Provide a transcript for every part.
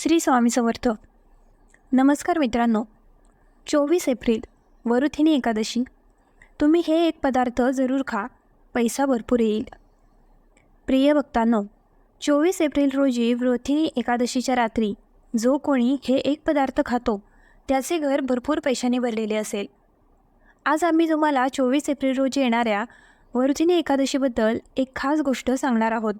श्री स्वामी समर्थ. नमस्कार मित्रांनो. चोवीस एप्रिल वरुथिनी एकादशी. तुम्ही हे एक पदार्थ जरूर खा पैसा भरपूर येईल. प्रिय भक्तांनो चोवीस एप्रिल रोजी वृथिनी एकादशीच्या रात्री जो कोणी हे एक पदार्थ खातो त्याचे घर भरपूर पैशाने भरलेले असेल. आज आम्ही तुम्हाला चोवीस एप्रिल रोजी येणाऱ्या वरुथिनी एकादशीबद्दल एक खास गोष्ट सांगणार आहोत.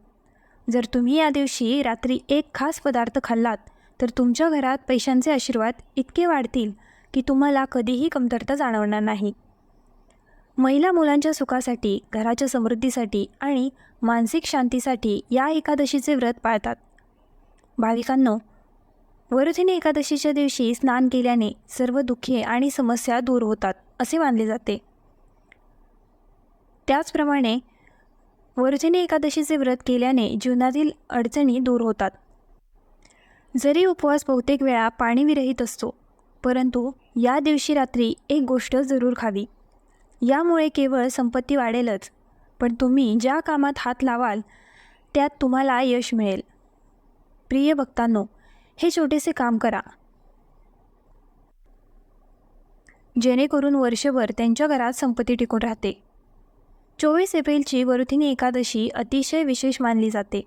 जर तुम्ही या दिवशी रात्री एक खास पदार्थ खाल्लात तर तुमच्या घरात पैशांचे आशीर्वाद इतके वाढतील की तुम्हाला कधीही कमतरता जाणवणार नाही. महिला मुलांच्या सुखासाठी घराच्या समृद्धीसाठी आणि मानसिक शांतीसाठी या एकादशीचे व्रत पाळतात. भाविकांनो वरुथिनी एकादशीच्या दिवशी स्नान केल्याने सर्व दुःखे आणि समस्या दूर होतात असे मानले जाते. त्याचप्रमाणे वरुथिनी एकादशीचे व्रत केल्याने जीवनातील अडचणी दूर होतात. जरी उपवास बहुतेक वेळा पाणीविरहित असतो परंतु या दिवशी रात्री एक गोष्ट जरूर खावी. यामुळे केवळ संपत्ती वाढेलच पण तुम्ही ज्या कामात हात लावाल त्यात तुम्हाला यश मिळेल. प्रिय भक्तांनो हे छोटेसे काम करा. जेणेकरून वर्षभर त्यांच्या घरात संपत्ती टिकून राहते. चोवीस एप्रिलची वरुथिनी एकादशी अतिशय विशेष मानली जाते.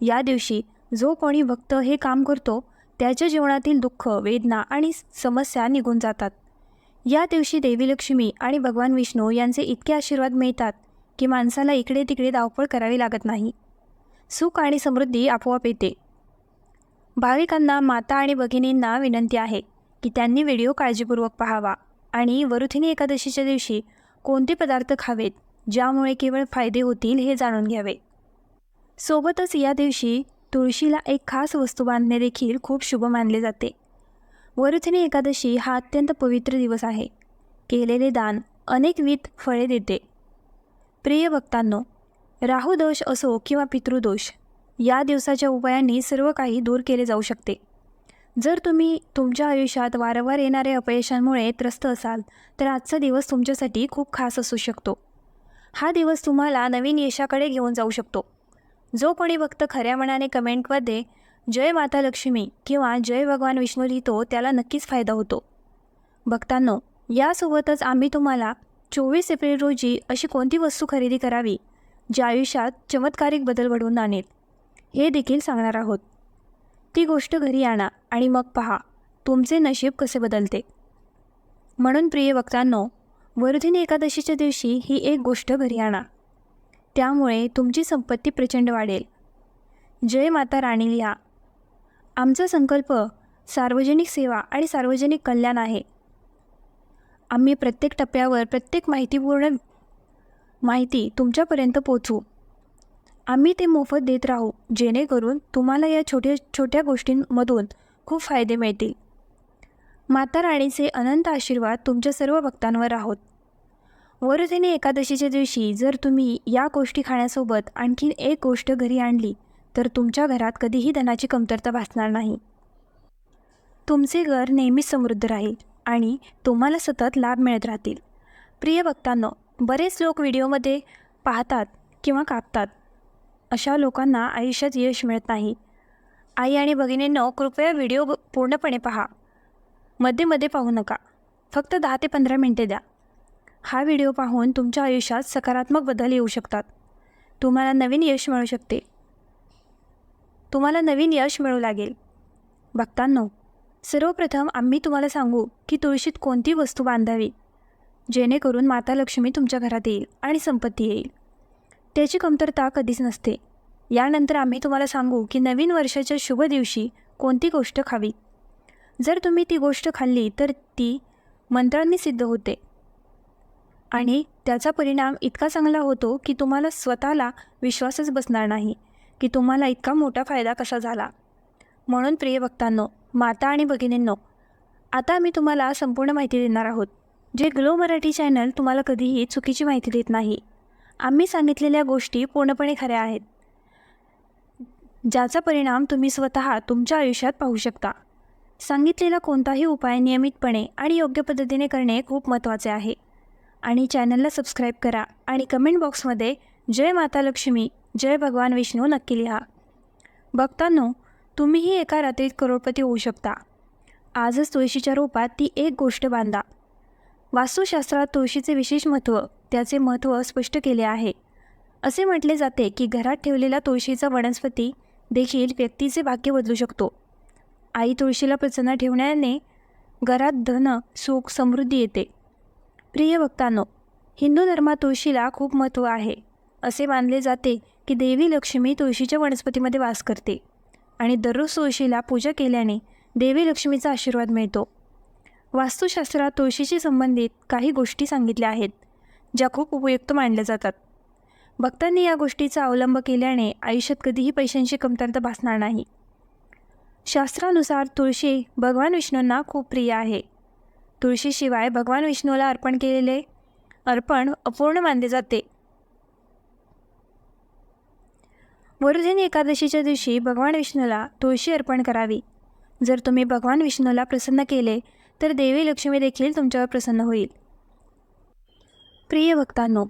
या दिवशी जो कोणी भक्त हे काम करतो त्याच्या जीवनातील दुःख वेदना आणि समस्या निघून जातात. या दिवशी देवी लक्ष्मी आणि भगवान विष्णू यांचे इतके आशीर्वाद मिळतात की माणसाला इकडे तिकडे धावपळ करावी लागत नाही. सुख आणि समृद्धी आपोआप येते. भाविकांना माता आणि भगिनींना विनंती आहे की त्यांनी व्हिडिओ काळजीपूर्वक पाहावा आणि वरुथिनी एकादशीच्या दिवशी कोणते पदार्थ खावेत ज्यामुळे केवळ फायदे होतील हे जाणून घ्यावे. सोबतच या दिवशी तुळशीला एक खास वस्तू बांधणे देखील खूप शुभ मानले जाते. वरुथिनी एकादशी हा अत्यंत पवित्र दिवस आहे. केलेले दान अनेकविध फळे देते. प्रिय भक्तांनो राहुदोष असो किंवा पितृदोष या दिवसाच्या उपायांनी सर्व काही दूर केले जाऊ शकते. जर तुम्ही तुमच्या आयुष्यात वारंवार येणाऱ्या अपयशांमुळे त्रस्त असाल तर आजचा दिवस तुमच्यासाठी खूप खास असू शकतो. हा दिवस तुम्हाला नवीन यशाकडे घेऊन जाऊ शकतो. जो कोणी भक्त खऱ्या मनाने कमेंटमध्ये जय माता लक्ष्मी किंवा जय भगवान विष्णू लिहितो त्याला नक्कीच फायदा होतो. भक्तांनो यासोबतच आम्ही तुम्हाला चोवीस एप्रिल रोजी अशी कोणती वस्तू खरेदी करावी जी आयुष्यात चमत्कारिक बदल घडवून आणेल हे देखील सांगणार आहोत. ती गोष्ट घरी आणा आणि मग पहा तुमचे नशीब कसे बदलते. म्हणून प्रिय भक्तांनो वरुधिनी एकादशीच्या दिवशी ही एक गोष्ट घरी आणा. त्यामुळे तुमची संपत्ती प्रचंड वाढेल. जय माता राणी लिहा. आमचा संकल्प सार्वजनिक सेवा आणि सार्वजनिक कल्याण आहे. आम्ही प्रत्येक टप्प्यावर प्रत्येक माहितीपूर्ण माहिती तुमच्यापर्यंत पोचवू आम्ही ते मोफत देत राहू जेणेकरून तुम्हाला या छोट्या छोट्या गोष्टींमधून खूप फायदे मिळतील. माता राणीचे अनंत आशीर्वाद तुमच्या सर्व भक्तांवर आहोत वरुधेने एकादशीच्या दिवशी जर तुम्ही या गोष्टी खाण्यासोबत आणखीन एक गोष्ट घरी आणली तर तुमच्या घरात कधीही धनाची कमतरता भासणार नाही. तुमचे घर नेहमीच समृद्ध राहील आणि तुम्हाला सतत लाभ मिळत राहतील. प्रिय भक्तांनो बरेच लोक व्हिडिओमध्ये पाहतात किंवा कापतात. अशा लोकांना आयुष्यात यश मिळत नाही. आई आणि भगिनींनो कृपया व्हिडिओ पूर्णपणे पहा. मध्ये मध्ये पाहू नका. फक्त दहा ते पंधरा मिनटे द्या. हा व्हिडिओ पाहून तुमच्या आयुष्यात सकारात्मक बदल येऊ शकतात. तुम्हाला नवीन यश मिळू शकते. तुम्हाला नवीन यश मिळू लागेल. भक्तांनो सर्वप्रथम आम्ही तुम्हाला सांगू की तुळशीत कोणती वस्तू बांधावी? जेणेकरून माता लक्ष्मी तुमच्या घरात येईल आणि संपत्ती येईल. त्याची कमतरता कधीच नसते. यानंतर आम्ही तुम्हाला सांगू की नवीन वर्षाच्या शुभ दिवशी कोणती गोष्ट खावी? जर तुम्ही ती गोष्ट खाल्ली तर ती मंत्रांनी सिद्ध होते. आणि त्याचा परिणाम इतका चांगला होतो की तुम्हाला स्वतःला विश्वासच बसणार नाही की तुम्हाला इतका मोठा फायदा कसा झाला. म्हणून प्रिय भक्तांनो माता आणि भगिनींनो आता आम्ही तुम्हाला संपूर्ण माहिती देणार आहोत जे ग्लो मराठी चॅनल तुम्हाला कधीही चुकीची माहिती देत नाही. आम्ही सांगितलेल्या गोष्टी पूर्णपणे खऱ्या आहेत ज्याचा परिणाम तुम्ही स्वतः तुमच्या आयुष्यात पाहू शकता. सांगितलेला कोणताही उपाय नियमितपणे आणि योग्य पद्धतीने करणे खूप महत्त्वाचे आहे. आणि चॅनलला सबस्क्राईब करा आणि कमेंट बॉक्समध्ये जय माता लक्ष्मी जय भगवान विष्णू नक्की लिहा. बघतानो तुम्हीही एका रात्रीत करोडपती होऊ शकता. आजच तुळशीच्या रूपात ती एक गोष्ट बांधा. वास्तुशास्त्रात तुळशीचे विशेष महत्त्व त्याचे महत्त्व स्पष्ट केले आहे. असे म्हटले जाते की घरात ठेवलेला तुळशीचा वनस्पती देखील व्यक्तीचे भाग्य बदलू शकतो. आई तुळशीला प्रसन्न ठेवण्याने घरात धन सुख समृद्धी येते. प्रिय भक्तांनो हिंदू धर्मात तुळशीला खूप महत्त्व आहे. असे मानले जाते की देवी लक्ष्मी तुळशीच्या वनस्पतीमध्ये वास करते आणि दररोज तुळशीला पूजा केल्याने देवी लक्ष्मीचा आशीर्वाद मिळतो. वास्तुशास्त्रात तुळशीशी संबंधित काही गोष्टी सांगितल्या आहेत ज्या खूप उपयुक्त मानल्या जातात. भक्तांनी या गोष्टीचा अवलंब केल्याने आयुष्यात कधीही पैशांची कमतरता भासणार नाही. शास्त्रानुसार तुळशी भगवान विष्णूंना खूप प्रिय आहे. तुळशीशिवाय भगवान विष्णूला अर्पण केलेले अर्पण अपूर्ण मानले जाते. वरुधिनी एकादशीच्या दिवशी भगवान विष्णूला तुळशी अर्पण करावी. जर तुम्ही भगवान विष्णूला प्रसन्न केले तर देवी लक्ष्मी देखील तुमच्यावर प्रसन्न होईल. प्रिय भक्तांनो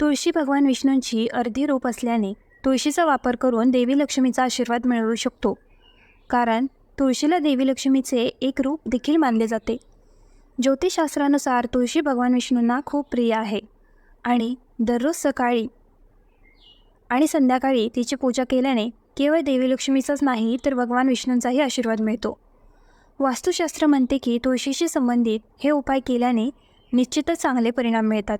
तुळशी भगवान विष्णूंची अर्धी रूप असल्याने तुळशीचा वापर करून देवी लक्ष्मीचा आशीर्वाद मिळवू शकतो. कारण तुळशीला देवी लक्ष्मीचे एक रूप देखील मानले जाते. ज्योतिषशास्त्रानुसार तुळशी भगवान विष्णूंना खूप प्रिय आहे. आणि दररोज सकाळी आणि संध्याकाळी तिची पूजा केल्याने केवळ देवी लक्ष्मीचाच नाही तर भगवान विष्णूंचाही आशीर्वाद मिळतो. वास्तुशास्त्र म्हणते की तुळशीशी संबंधित हे उपाय केल्याने निश्चितच चांगले परिणाम मिळतात.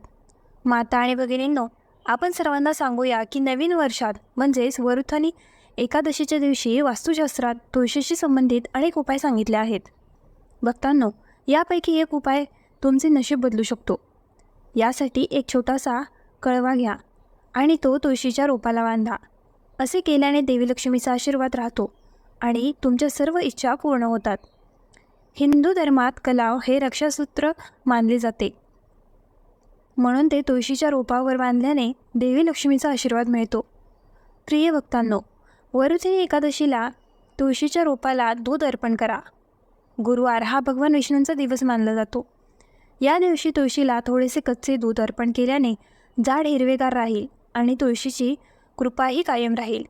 माता आणि भगिनींनो आपण सर्वांना सांगूया की नवीन वर्षात म्हणजेच वरुथनी एकादशीच्या दिवशी वास्तुशास्त्रात तुळशीशी संबंधित अनेक उपाय सांगितले आहेत. भक्तांनो यापैकी एक उपाय तुमचे नशीब बदलू शकतो. यासाठी एक छोटासा कळवा घ्या आणि तो तुळशीच्या रोपाला बांधा. असे केल्याने देवी लक्ष्मीचा आशीर्वाद राहतो आणि तुमच्या सर्व इच्छा पूर्ण होतात. हिंदू धर्मात कलाव हे रक्षासूत्र मानले जाते. म्हणून ते तुळशीच्या रोपावर बांधल्याने देवी लक्ष्मीचा आशीर्वाद मिळतो. प्रिय भक्तांनो वरुथिनी एकादशीला तुळशीच्या रोपाला दूध अर्पण करा. गुरुवार हा भगवान विष्णूंचा दिवस मानला जातो. या दिवशी तुळशीला थोडेसे कच्चे दूध अर्पण केल्याने झाड हिरवेगार राहील आणि तुळशीची कृपाही कायम राहील.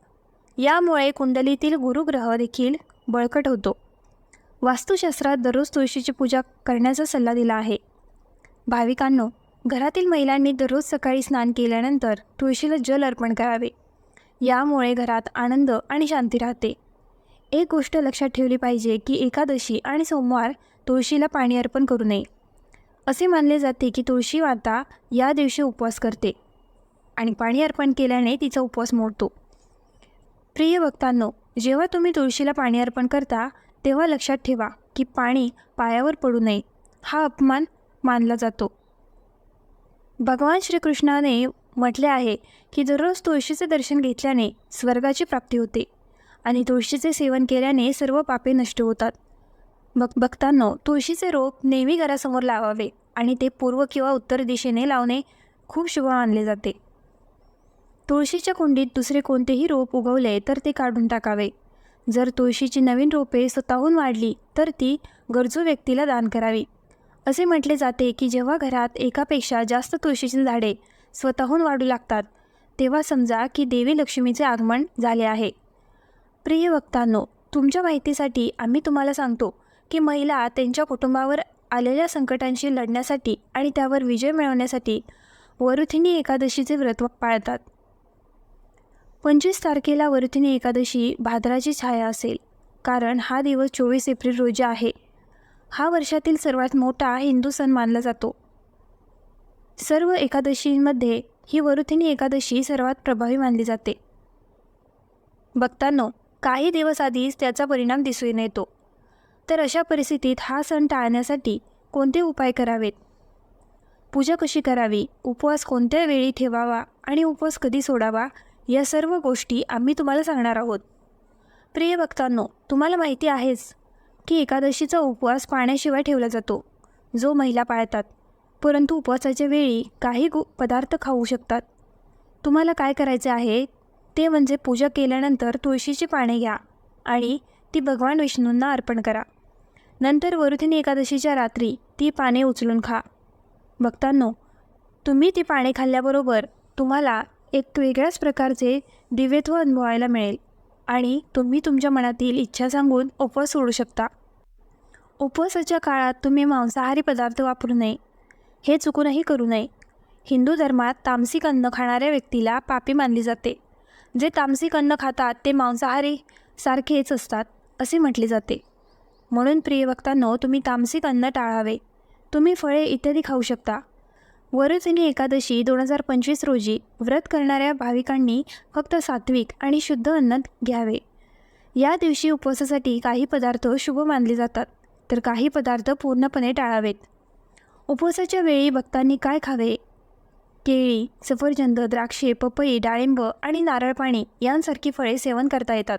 यामुळे कुंडलीतील गुरुग्रह देखील बळकट होतो. वास्तुशास्त्रात दररोज तुळशीची पूजा करण्याचा सल्ला दिला आहे. भाविकांनो घरातील महिलांनी दररोज सकाळी स्नान केल्यानंतर तुळशीला जल अर्पण करावे. यामुळे घरात आनंद आणि शांती राहते. एक गोष्ट लक्षात ठेवली पाहिजे की एकादशी आणि सोमवार तुळशीला पाणी अर्पण करू नये. असे मानले जाते की तुळशी माता या दिवशी उपवास करते आणि पाणी अर्पण केल्याने तिचा उपवास मोडतो. प्रिय भक्तांनो जेव्हा तुम्ही तुळशीला पाणी अर्पण करता तेव्हा लक्षात ठेवा की पाणी पायावर पडू नये हा अपमान मानला जातो. भगवान श्रीकृष्णाने म्हटले आहे की दररोज तुळशीचे दर्शन घेतल्याने स्वर्गाची प्राप्ती होते आणि तुळशीचे सेवन केल्याने सर्व पापे नष्ट होतात. बक भक्तांनो तुळशीचे रोप नेहमी घरासमोर लावावे आणि ते पूर्व किंवा उत्तर दिशेने लावणे खूप शुभ मानले जाते. तुळशीच्या कुंडीत दुसरे कोणतेही रोप उगवले तर ते काढून टाकावे. जर तुळशीची नवीन रोपे स्वतःहून वाढली तर ती गरजू व्यक्तीला दान करावी. असे म्हटले जाते की जेव्हा घरात एकापेक्षा जास्त तुळशीची झाडे स्वतःहून वाढू लागतात. तेव्हा समजा की देवी लक्ष्मीचे आगमन झाले आहे. प्रिय वक्तांनो तुमच्या माहितीसाठी आम्ही तुम्हाला सांगतो की महिला त्यांच्या कुटुंबावर आलेल्या संकटांशी लढण्यासाठी आणि त्यावर विजय मिळवण्यासाठी वरुथिनी एकादशीचे व्रत पाळतात. पंचवीस तारखेला वरुथिनी एकादशी भाद्राची छाया असेल कारण हा दिवस चोवीस एप्रिल रोजी आहे. हा वर्षातील सर्वात मोठा हिंदू सण मानला जातो. सर्व एकादशींमध्ये ही वरुथिनी एकादशी सर्वात प्रभावी मानली जाते. भक्तांनो काही दिवस आधीच त्याचा परिणाम दिसून येतो. तर अशा परिस्थितीत हा सण टाळण्यासाठी कोणते उपाय करावेत? पूजा कशी करावी? उपवास कोणत्या वेळी ठेवावा आणि उपवास कधी सोडावा? या सर्व गोष्टी आम्ही तुम्हाला सांगणार आहोत. प्रिय भक्तांनो तुम्हाला माहिती आहेच की एकादशीचा उपवास पाण्याशिवाय ठेवला जातो जो महिला पाळतात. परंतु उपवासाच्या वेळी काही गो पदार्थ खाऊ शकतात. तुम्हाला काय करायचे आहे? ते म्हणजे पूजा केल्यानंतर तुळशीची पाने घ्या आणि ती भगवान विष्णूंना अर्पण करा. नंतर वरुथिनी एकादशीच्या रात्री ती पाने उचलून खा. भक्तांनो तुम्ही ती पाने खाल्ल्याबरोबर तुम्हाला एक वेगळ्याच प्रकारचे दिव्यत्व अनुभवायला मिळेल आणि तुम्ही तुमच्या मनातील इच्छा सांगून उपवास सोडू शकता. उपवासाच्या काळात तुम्ही मांसाहारी पदार्थ वापरू नये. हे चुकूनही करू नये. हिंदू धर्मात तामसिक अन्न खाणाऱ्या व्यक्तीला पापी मानली जाते. जे तामसिक अन्न खातात ते मांसाहारी सारखेच असतात असे म्हटले जाते. म्हणून प्रिय वक्तांनो तुम्ही तामसिक अन्न टाळावे. तुम्ही फळे इत्यादी खाऊ शकता. वरचिनी एकादशी दोन हजार पंचवीस रोजी व्रत करणाऱ्या भाविकांनी फक्त सात्विक आणि शुद्ध अन्न घ्यावे. या दिवशी उपवासासाठी काही पदार्थ शुभ मानले जातात. तर काही पदार्थ पूर्णपणे टाळावेत. उपवासाच्या वेळी भक्तांनी काय खावे? केळी सफरचंद द्राक्षे पपई डाळिंब आणि नारळ पाणी यांसारखी फळे सेवन करता येतात.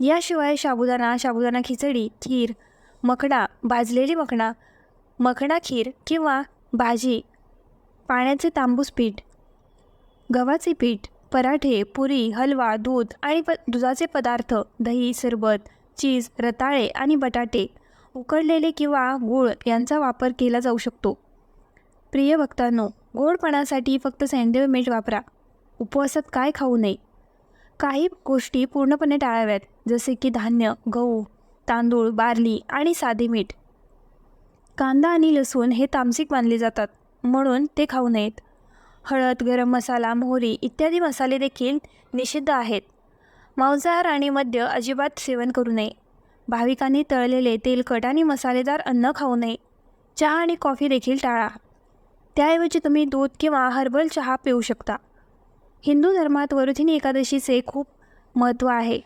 याशिवाय साबुदाणा साबुदाणा खिचडी खीर मखडा भाजलेली मखणा मखणा खीर किंवा भाजी पाण्याचे तांबूस पीठ गव्हाचे पीठ पराठे पुरी हलवा दूध आणि प दुधाचे पदार्थ दही सरबत चीज रताळे आणि बटाटे उकडलेले किंवा गूळ यांचा वापर केला जाऊ शकतो. प्रिय भक्तांनो गोडपणासाठी फक्त सैंधव मीठ वापरा. उपवासात काय खाऊ नये? काही गोष्टी पूर्णपणे टाळाव्यात जसे की धान्य गहू तांदूळ बार्ली आणि साधे मीठ. कांदा आणि लसूण हे तामसिक मानले जातात म्हणून ते खाऊ नयेत. हळद गरम मसाला मोहरी इत्यादी मसाले देखील निषिद्ध आहेत. मांसाहार आणि मद्य अजिबात सेवन करू नये. भाविकांनी तळलेले तेलकट आणि मसालेदार अन्न खाऊ नये. चहा आणि कॉफी देखील टाळा. त्याऐवजी तुम्ही दूध किंवा हर्बल चहा पिऊ शकता. हिंदू धर्मात वरुथिनी एकादशीचे खूप महत्त्व आहे.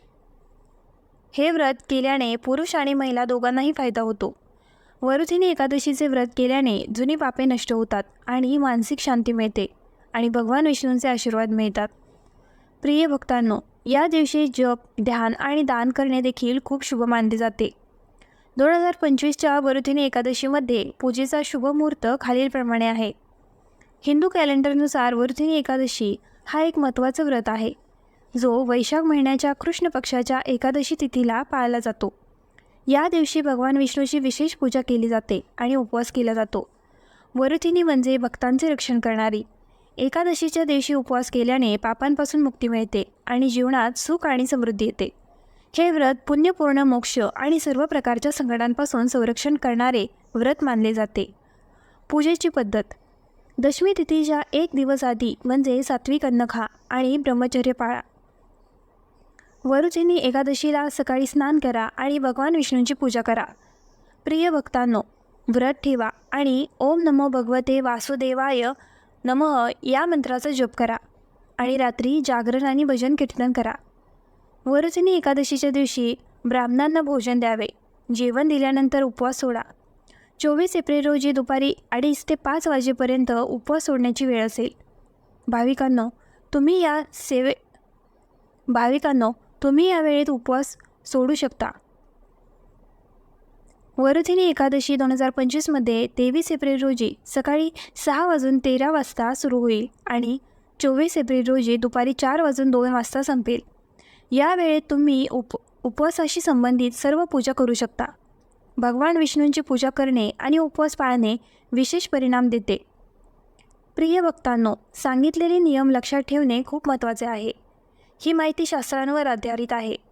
हे व्रत केल्याने पुरुष आणि महिला दोघांनाही फायदा होतो. वरुथिनी एकादशीचे व्रत केल्याने जुनी पापे नष्ट होतात आणि मानसिक शांती मिळते आणि भगवान विष्णूंचे आशीर्वाद मिळतात. प्रिय भक्तांनो या दिवशी जप ध्यान आणि दान करणे देखील खूप शुभ मानले जाते. दोन हजार पंचवीसच्या वरुथिनी एकादशीमध्ये पूजेचा शुभ मुहूर्त खालीलप्रमाणे आहे. हिंदू कॅलेंडरनुसार वरुथिनी एकादशी हा एक महत्त्वाचा व्रत आहे. जो वैशाख महिन्याच्या कृष्ण पक्षाच्या एकादशी तिथीला पाळला जातो. या दिवशी भगवान विष्णूची विशेष पूजा केली जाते आणि उपवास केला जातो. वरुथिनी म्हणजे भक्तांचे रक्षण करणारी. एकादशीच्या दिवशी उपवास केल्याने पापांपासून मुक्ती मिळते आणि जीवनात सुख आणि समृद्धी येते. हे व्रत पुण्यपूर्ण मोक्ष आणि सर्व प्रकारच्या संकटांपासून संरक्षण करणारे व्रत मानले जाते. पूजेची पद्धत. दशमी तिथीच्या एक दिवस आधी म्हणजे सात्विक अन्न खा आणि ब्रह्मचर्य पाळा. वरुचिनी एकादशीला सकाळी स्नान करा आणि भगवान विष्णूंची पूजा करा. प्रिय भक्तांनो व्रत ठेवा आणि ओम नमो भगवते वासुदेवाय नमः या मंत्राचा जप करा आणि रात्री जागरण आणि भजन कीर्तन करा. वरुचिनी एकादशीच्या दिवशी ब्राह्मणांना भोजन द्यावे. जेवण दिल्यानंतर उपवास सोडा. चोवीस एप्रिल रोजी दुपारी अडीच ते पाच वाजेपर्यंत उपवास सोडण्याची वेळ असेल. भाविकांनो तुम्ही या सेवे भाविकांनो तुम्ही या वेळेत उपवास सोडू शकता. वरुधिनी एकादशी दोन हजार पंचवीसमध्ये तेवीस एप्रिल रोजी सकाळी सहा वाजून तेरा वाजता सुरू होईल आणि चोवीस एप्रिल रोजी दुपारी चार वाजून दोन वाजता संपेल. या वेळेत तुम्ही उप उपवासाशी संबंधित सर्व पूजा करू शकता. भगवान विष्णूंची पूजा करणे आणि उपवास पाळणे विशेष परिणाम देते. प्रिय भक्तांनो सांगितलेले नियम लक्षात ठेवणे खूप महत्त्वाचे आहे. ही माहिती शास्त्रांवर आधारित आहे.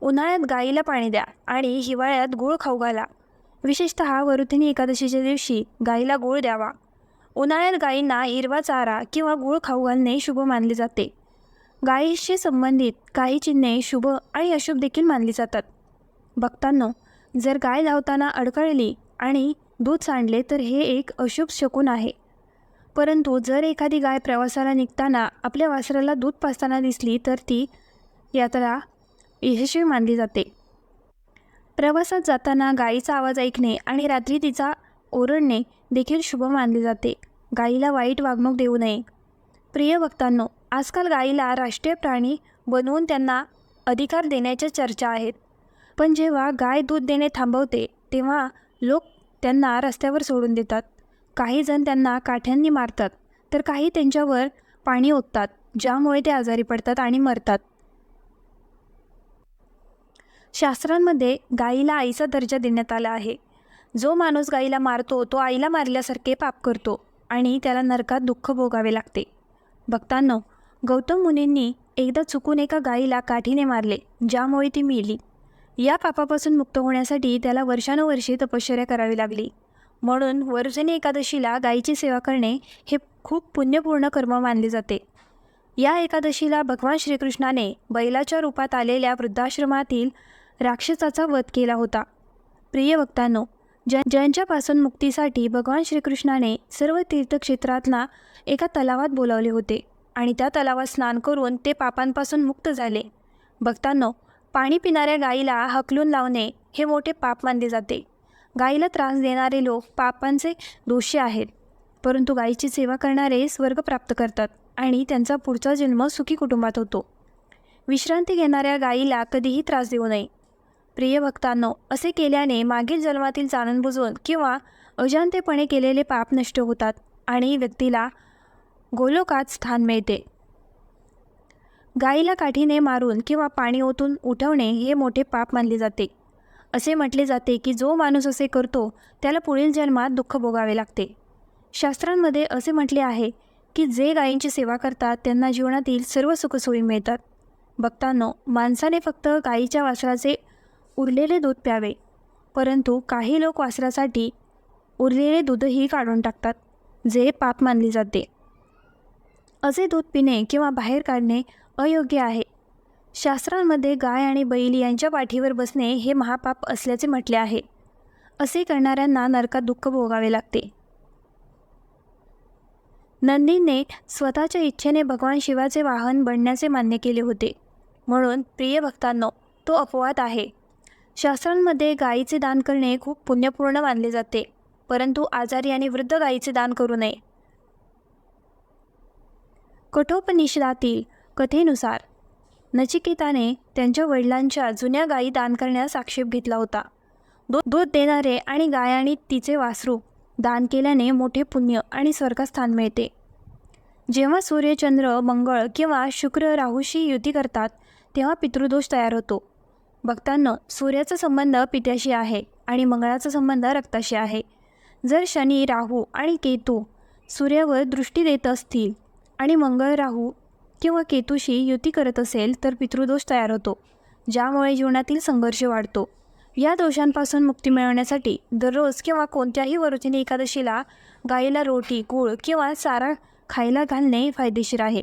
उन्हाळ्यात गाईला पाणी द्या आणि हिवाळ्यात गूळ खाऊ घाला. विशेषतः वरुथिनी एकादशीच्या दिवशी गाईला गूळ द्यावा. उन्हाळ्यात गायींना हिरवा चारा किंवा गूळ खाऊ घालणे शुभ मानले जाते. गायीशी संबंधित काही चिन्हे शुभ आणि अशुभ देखील मानली जातात. भक्तांनो जर गाय धावताना अडकळली आणि दूध सांडले तर हे एक अशुभ शकून आहे. परंतु जर एखादी गाय प्रवासाला निघताना आपल्या वासराला दूध पाजताना दिसली तर ती यात्रा यशस्वी मानली जाते. प्रवासात जाताना गायीचा आवाज ऐकणे आणि रात्री तिचा ओरडणे देखील शुभ मानले जाते. गायीला वाईट वागणूक देऊ नये. प्रिय भक्तांनो आजकाल गायीला राष्ट्रीय प्राणी बनवून त्यांना अधिकार देण्याच्या चर्चा आहेत. पण जेव्हा गाय दूध देणे थांबवते तेव्हा लोक त्यांना रस्त्यावर सोडून देतात. काही जण त्यांना काठ्यांनी मारतात तर काही त्यांच्यावर पाणी ओततात ज्यामुळे ते आजारी पडतात आणि मरतात. शास्त्रांमध्ये गाईला आईचा दर्जा देण्यात आला आहे. जो माणूस गाईला मारतो तो आईला मारल्यासारखे पाप करतो आणि त्याला नरकात दुःख भोगावे लागते. भक्तांनो गौतम मुनींनी एकदा चुकून एका गाईला काठीने मारले ज्यामुळे ती मेली. या पापापासून मुक्त होण्यासाठी त्याला वर्षानुवर्षे तपश्चर्या करावी लागली. म्हणून वर्जनी एकादशीला गायीची सेवा करणे हे खूप पुण्यपूर्ण कर्म मानले जाते. या एकादशीला भगवान श्रीकृष्णाने बैलाच्या रूपात आलेल्या वृद्धाश्रमातील राक्षसाचा वध केला होता. प्रिय भक्तांनो ज्या ज्यांच्यापासून मुक्तीसाठी भगवान श्रीकृष्णाने सर्व तीर्थक्षेत्रातला एका तलावात बोलावले होते आणि त्या तलावात स्नान करून ते पापांपासून मुक्त झाले. भक्तांनो पाणी पिणाऱ्या गायीला हकलून लावणे हे मोठे पाप मानले जाते. गायीला त्रास देणारे लोक पापांचे दोषी आहेत परंतु गायीची सेवा करणारे स्वर्ग प्राप्त करतात आणि त्यांचा पुढचा जन्म सुखी कुटुंबात होतो. विश्रांती घेणाऱ्या गायीला कधीही त्रास देऊ नये. प्रिय भक्तांनो असे केल्याने मागील जन्मातील जाणून बुजवून किंवा अजाणतेपणे केलेले पाप नष्ट होतात आणि व्यक्तीला गोलोकात स्थान मिळते. गाईला काठीने मारून किंवा पाणी ओतून उठवणे हे मोठे पाप मानले जाते. असे म्हटले जाते की जो माणूस असे करतो त्याला पुढील जन्मात दुःख भोगावे लागते. शास्त्रांमध्ये असे म्हटले आहे की जे गायींची सेवा करतात त्यांना जीवनातील सर्व सुखसोयी मिळतात. भक्तांनो माणसाने फक्त गायीच्या वासराचे उरलेले दूध प्यावे. परंतु काही लोक वासरासाठी उरलेले दूधही काढून टाकतात जे पाप मानले जाते. असे दूध पिणे किंवा बाहेर काढणे अयोग्य आहे. शास्त्रांमध्ये गाय आणि बैल यांच्या पाठीवर बसणे हे महापाप असल्याचे म्हटले आहे. असे करणाऱ्यांना नरकात दुःख भोगावे लागते. नंदीने स्वतःच्या इच्छेने भगवान शिवाचे वाहन बनण्याचे मान्य केले होते. म्हणून प्रिय भक्तांनो तो अपवाद आहे. शास्त्रांमध्ये गायीचे दान करणे खूप पुण्यपूर्ण मानले जाते परंतु आजारी आणि वृद्ध गायीचे दान करू नये. कठोपनिषदातील कथेनुसार नचिकेताने त्यांच्या वडिलांच्या जुन्या गायी दान करण्यास आक्षेप घेतला होता. दूध दूध देणारे आणि गाय आणि तिचे वासरू दान केल्याने मोठे पुण्य आणि स्वर्गस्थान मिळते. जेव्हा सूर्यचंद्र मंगळ किंवा शुक्र राहूशी युती करतात तेव्हा पितृदोष तयार होतो. बघताना सूर्याचा संबंध पित्याशी आहे आणि मंगळाचा संबंध रक्ताशी आहे. जर शनी राहू आणि केतू सूर्यावर दृष्टी देत असतील आणि मंगळ राहू किंवा केतूशी युती करत असेल तर पितृदोष तयार होतो ज्यामुळे जीवनातील संघर्ष वाढतो. या दोषांपासून मुक्ती मिळवण्यासाठी दररोज किंवा कोणत्याही वरुचिनी एकादशीला गाईला रोटी गूळ किंवा चारा खायला घालणे फायदेशीर आहे.